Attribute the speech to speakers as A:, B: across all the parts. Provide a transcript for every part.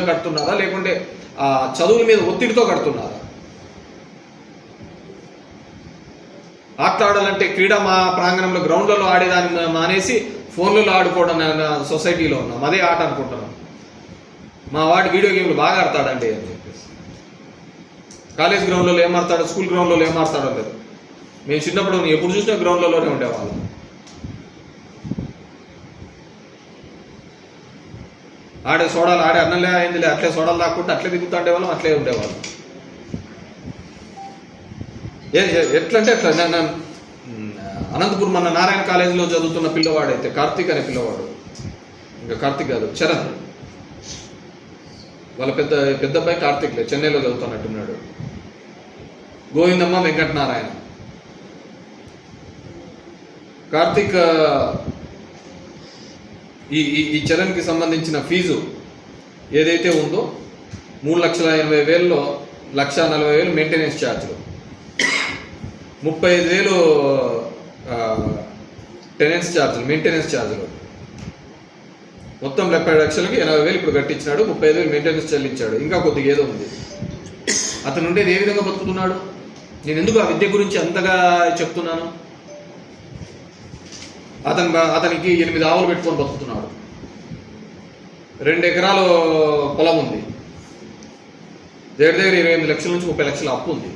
A: మీద కడుతున్నారా? లేకుంటే ఆ చదువుల మీద ఒత్తిడితో కడుతున్నారా? ఆట ఆడాలంటే క్రీడా మా ప్రాంగణంలో గ్రౌండ్లలో ఆడేదాన్ని మానేసి ఫోన్లలో ఆడుకోవడం సొసైటీలో ఉన్నాం. అదే ఆట అనుకుంటున్నాం. మా వాడు వీడియో గేమ్లు బాగా ఆడతాడండి అని చెప్పేసి. కాలేజ్ గ్రౌండ్లలో ఏం ఆడతాడు స్కూల్ గ్రౌండ్లలో ఏం ఆడతాడో లేదు. మేము చిన్నప్పుడు ఎప్పుడు చూసినా గ్రౌండ్లలోనే ఉండేవాళ్ళం. ఆడే సోడాలు ఆడే అన్నంలే అయిందిలే అట్లే సోడాలు తాక్కుంటే అట్లే దిగుతూ ఉండేవాళ్ళం అట్లే ఉండేవాళ్ళం. ఏ ఎట్లంటే ఎట్లా? నా- అనంతపురం మన నారాయణ కాలేజీలో చదువుతున్న పిల్లవాడు అయితే కార్తీక్ అనే పిల్లవాడు. ఇంకా కార్తీక్ కాదు చరణ్. వాళ్ళ పెద్ద పెద్ద అబ్బాయి కార్తీక్లే చెన్నైలో చదువుతున్నట్టున్నాడు. గోవిందమ్మ వెంకటనారాయణ. కార్తీక్ ఈ ఈ ఈ చరణ్కి సంబంధించిన ఫీజు ఏదైతే ఉందో మూడు లక్షల ఎనభై వేలలో లక్ష నలభై వేలు మెయింటెనెన్స్ ఛార్జీలు ముప్పై ఐదు వేలు టెనెన్స్ ఛార్జీలు మెయింటెనెన్స్ ఛార్జీలు మొత్తం డెబ్బై లక్షలకి ఎనభై వేలు ఇప్పుడు కట్టించినాడు ముప్పై ఐదు వేలు మెయింటెనెన్స్ చెల్లించాడు. ఇంకా కొద్దిగా ఏదో ఉంది. అతను ఉండేది ఏ విధంగా బతుకుతున్నాడు? నేను ఎందుకు ఆ విద్య గురించి అంతగా చెప్తున్నాను? అతను అతనికి ఎనిమిది ఆవులు పెట్టుకొని బతుకుతున్నాడు. రెండు ఎకరాలు పొలం ఉంది. దగ్గర దగ్గర ఇరవై ఎనిమిది లక్షల నుంచి ముప్పై లక్షల అప్పు ఉంది.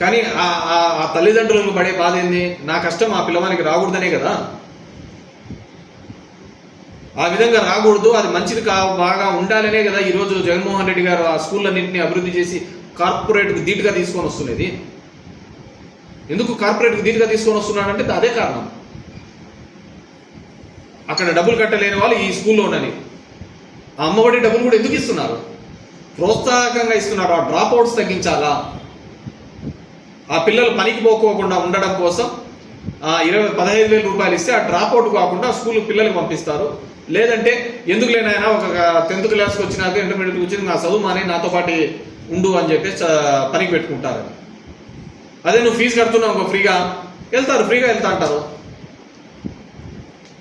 A: కానీ ఆ- ఆ- ఆ తల్లిదండ్రులకు పడే బాధ ఏంది? నా కష్టం ఆ పిల్లవానికి రాకూడదనే కదా. ఆ విధంగా రాకూడదు అది మంచిది కా బాగా ఉండాలనే కదా ఈరోజు జగన్మోహన్ రెడ్డి గారు ఆ స్కూళ్ళన్నింటినీ అభివృద్ధి చేసి కార్పొరేట్కు ధీటుగా తీసుకొని వస్తున్నది. ఎందుకు కార్పొరేట్కి ధీటుగా తీసుకొని వస్తున్నాడంటే అదే కారణం. అక్కడ డబ్బులు కట్టలేని వాళ్ళు ఈ స్కూల్లో ఉండని ఆ అమ్మఒడి డబ్బులు కూడా ఎందుకు ఇస్తున్నారు? ప్రోత్సాహకంగా ఇస్తున్నారు. ఆ డ్రాప్ అవుట్స్ తగ్గించాలా? ఆ పిల్లలు పనికి పోకోకుండా ఉండడం కోసం ఆ ఇరవై పదహైదు వేల రూపాయలు ఇస్తే ఆ డ్రాప్ అవుట్ కాకుండా స్కూల్ పిల్లలకి పంపిస్తారు. లేదంటే ఎందుకు లేనైనా ఒక టెన్త్ క్లాస్కి వచ్చినాక ఇంటర్మీడియట్కి వచ్చింది నా చదువు మానే నాతో పాటు ఉండు అని చెప్పి పనికి పెట్టుకుంటారు అదే నువ్వు ఫీజు కడుతున్నావు ఫ్రీగా వెళ్తారు ఫ్రీగా వెళ్తా అంటారు.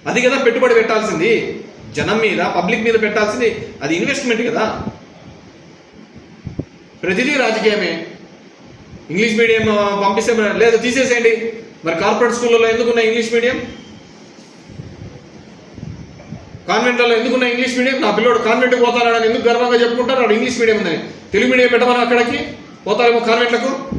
A: అది కదా పెట్టుబడి పెట్టాల్సింది. జనం మీద పబ్లిక్ మీద పెట్టాల్సింది. అది ఇన్వెస్ట్మెంట్ కదా. ప్రతిదీ రాజకీయమే. ఇంగ్లీష్ మీడియం పంపిస్తే లేదు తీసేసేయండి. మరి కార్పొరేట్ స్కూళ్ళలో ఎందుకున్న ఇంగ్లీష్ మీడియం? కాన్వెంట్లలో ఎందుకున్న ఇంగ్లీష్ మీడియం? నా పిల్లోడు కాన్వెంట్కి పోతానని ఎందుకు గర్వంగా చెప్పుకుంటారు వాడు ఇంగ్లీష్ మీడియం ఉందని తెలుగు మీడియం పెట్టమని అక్కడికి? పోతారేమో కాన్వెంట్లకు?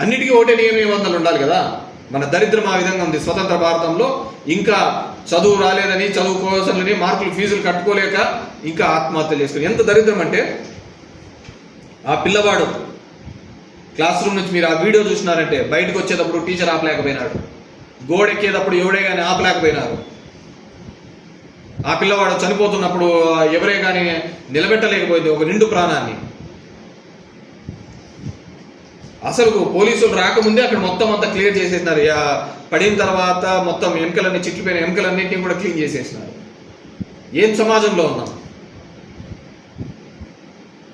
A: అన్నిటికీ ఒకటే నియమ నిబంధనలు ఉండాలి కదా? మన దరిద్రం ఆ విధంగా ఉంది. స్వతంత్ర భారతంలో ఇంకా చదువు రాలేదని చదువు కోసమని మార్కులు ఫీజులు కట్టుకోలేక ఇంకా ఆత్మహత్యలు చేసుకుని. ఎంత దరిద్రం అంటే ఆ పిల్లవాడు క్లాస్ రూమ్ నుంచి మీరు ఆ వీడియో చూసినారంటే బయటకు వచ్చేటప్పుడు టీచర్ ఆపలేకపోయినాడు. గోడ ఎక్కేటప్పుడు ఎవడే కానీ ఆపలేకపోయినారు. ఆ పిల్లవాడు చనిపోతున్నప్పుడు ఎవరే కానీ నిలబెట్టలేకపోయింది ఒక నిండు ప్రాణాన్ని. అసలు పోలీసులు రాకముందే అక్కడ మొత్తం అంతా క్లియర్ చేసేసినారు. ఇక పడిన తర్వాత మొత్తం ఎముకలన్నీ చిట్లిపోయిన ఎముకలన్నింటినీ కూడా క్లీన్ చేసేసినారు. ఏం సమాజంలో ఉన్నాం?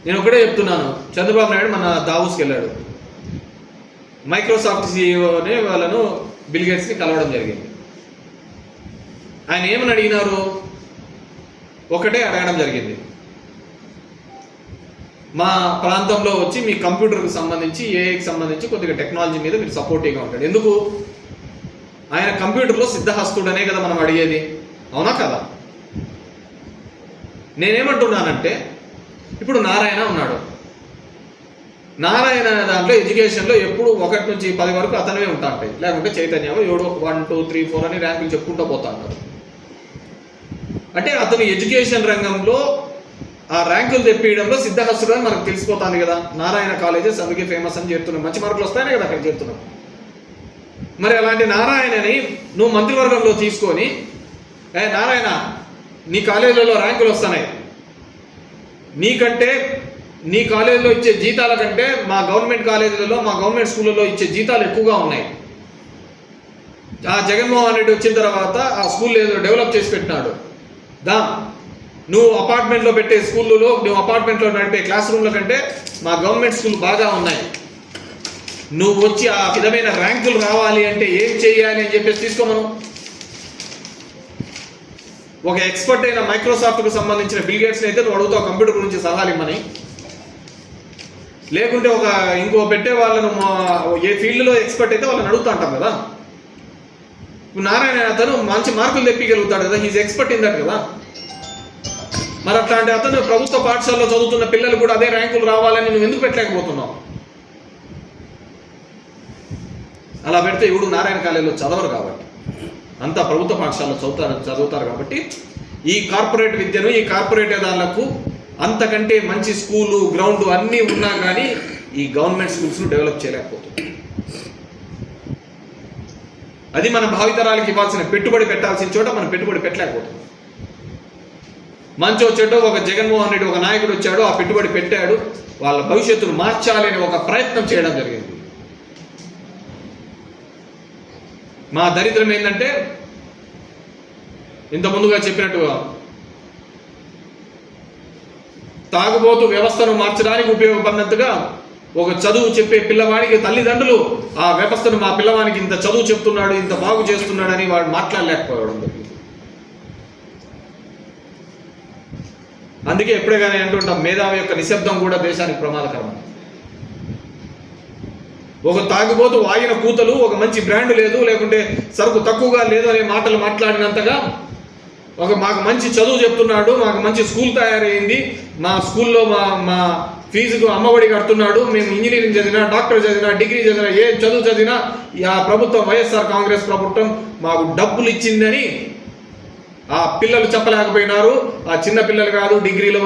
A: నేను ఒకటే చెప్తున్నాను. చంద్రబాబు నాయుడు మన దావూస్కి వెళ్ళాడు. మైక్రోసాఫ్ట్ సీఈఓని వాళ్ళను బిల్గేట్స్ని కలవడం జరిగింది. ఆయన ఏమని అడిగినారు? ఒకటే అడగడం జరిగింది. మా ప్రాంతంలో వచ్చి మీ కంప్యూటర్కి సంబంధించి ఏఐకి సంబంధించి కొద్దిగా టెక్నాలజీ మీద మీరు సపోర్టివ్గా ఉంటాడు ఎందుకు? ఆయన కంప్యూటర్లో సిద్ధహస్తుడనే కదా మనం అడిగేది. అవునా కదా? నేనేమంటున్నానంటే ఇప్పుడు నారాయణ ఉన్నాడు. నారాయణ అనే దాంట్లో ఎడ్యుకేషన్లో ఎప్పుడు ఒకటి నుంచి పది వరకు అతనివే ఉంటా ఉంటాయి లేకుంటే చైతన్యం ఏడు వన్ టూ త్రీ ఫోర్ అని ర్యాంకులు చెప్పుకుంటూ పోతా ఉంటారు. అంటే అతను ఎడ్యుకేషన్ రంగంలో ఆ ర్యాంకులు తెప్పియడంలో సిద్ధహస్తుడు అని మనకు తెలిసిపోతుంది కదా. నారాయణ కాలేజెస్ అందుకే ఫేమస్ అని చెప్తున్నాం మంచి మార్కులు వస్తాయనే కదా అక్కడ చేరుతున్నాం. మరి అలాంటి నారాయణని నువ్వు మంత్రివర్గంలో తీసుకొని ఏ నారాయణ నీ కాలేజీలలో ర్యాంకులు వస్తున్నాయి. నీకంటే నీ కాలేజీలో ఇచ్చే జీతాల కంటే మా గవర్నమెంట్ కాలేజీలలో మా గవర్నమెంట్ స్కూళ్ళలో ఇచ్చే జీతాలు ఎక్కువగా ఉన్నాయి. ఆ జగన్మోహన్ రెడ్డి వచ్చిన తర్వాత ఆ స్కూల్ ఏదో డెవలప్ చేసి పెట్టినాడు. దా నువ్వు అపార్ట్మెంట్లో పెట్టే స్కూళ్ళలో నువ్వు అపార్ట్మెంట్లో నడిపే క్లాస్ రూమ్ల కంటే మా గవర్నమెంట్ స్కూల్ బాగా ఉన్నాయి. నువ్వు వచ్చి ఆ విధమైన ర్యాంకులు రావాలి అంటే ఏం చేయాలి అని చెప్పేసి తీసుకోమను. ఒక ఎక్స్పర్ట్ అయిన మైక్రోసాఫ్ట్కు సంబంధించిన బిల్గేట్స్ అయితే నువ్వు అడుగుతావు కంప్యూటర్ గురించి సలహాలు ఇమ్మని. లేకుంటే ఒక ఇంకో పెట్టే వాళ్ళను మా- ఏ ఫీల్డ్లో ఎక్స్పర్ట్ అయితే వాళ్ళని అడుగుతా అంటాం కదా. నారాయణ అతను మంచి మార్కులు తెప్పిగలుగుతాడు కదా హీజ్ ఎక్స్పర్ట్ ఇన్ దట్ కదా. మరి అట్లాంటి అతను ప్రభుత్వ పాఠశాలలో చదువుతున్న పిల్లలు కూడా అదే ర్యాంకులు రావాలని నువ్వు ఎందుకు పెట్టలేకపోతున్నావు? అలా పెడితే ఇప్పుడు నారాయణ కాలేజీలో చదవరు కాబట్టి. అంతా ప్రభుత్వ పాఠశాలలో చదువుతారు చదువుతారు కాబట్టి ఈ కార్పొరేట్ విద్యను ఈ కార్పొరేట్ దానికి అంతకంటే మంచి స్కూలు గ్రౌండ్ అన్నీ ఉన్నా కానీ ఈ గవర్నమెంట్ స్కూల్స్ను డెవలప్ చేయలేకపోతుంది అది మన భావితరాలకు ఇవ్వాల్సిన పెట్టుబడి పెట్టాల్సిన చోట మనం పెట్టుబడి పెట్టలేకపోతుంది మంచి వచ్చేటో ఒక జగన్మోహన్ రెడ్డి ఒక నాయకుడు వచ్చాడు ఆ పెట్టుబడి పెట్టాడు వాళ్ళ భవిష్యత్తును మార్చాలి అనే ఒక ప్రయత్నం చేయడం జరిగింది. మా దరిద్రం ఏంటంటే ఇంత ముందుగా చెప్పినట్టుగా తాగుబోతు వ్యవస్థను మార్చడానికి ఉపయోగపడినట్టుగా ఒక చదువు చెప్పే పిల్లవాడికి తల్లిదండ్రులు ఆ వ్యవస్థను మా పిల్లవానికి ఇంత చదువు చెప్తున్నాడు ఇంత బాగు చేస్తున్నాడని వాడు మాట్లాడలేకపోవడం జరిగింది. అందుకే ఎప్పుడే కానీ అంటుంటాం మేధావి యొక్క నిశ్శబ్దం కూడా దేశానికి ప్రమాదకరం. ఒక తాగుబోతు వాగిన కూతలు ఒక మంచి బ్రాండ్ లేదు లేకుంటే సరుకు తక్కువగా లేదు అనే మాటలు మాట్లాడినంతగా ఒక మాకు మంచి చదువు చెప్తున్నాడు మాకు మంచి స్కూల్ తయారైంది మా స్కూల్లో మా మా ఫీజుకు అమ్మఒడి కడుతున్నాడు మేము ఇంజనీరింగ్ చదివినా డాక్టర్ చదివినా డిగ్రీ చదివినా ఏ చదువు చదివినా ఆ ప్రభుత్వం వైఎస్ఆర్ కాంగ్రెస్ ప్రభుత్వం మాకు డబ్బులు ఇచ్చిందని ఆ పిల్లలు చెప్పలేకపోయినారు. ఆ చిన్న పిల్లలు కాదు డిగ్రీలో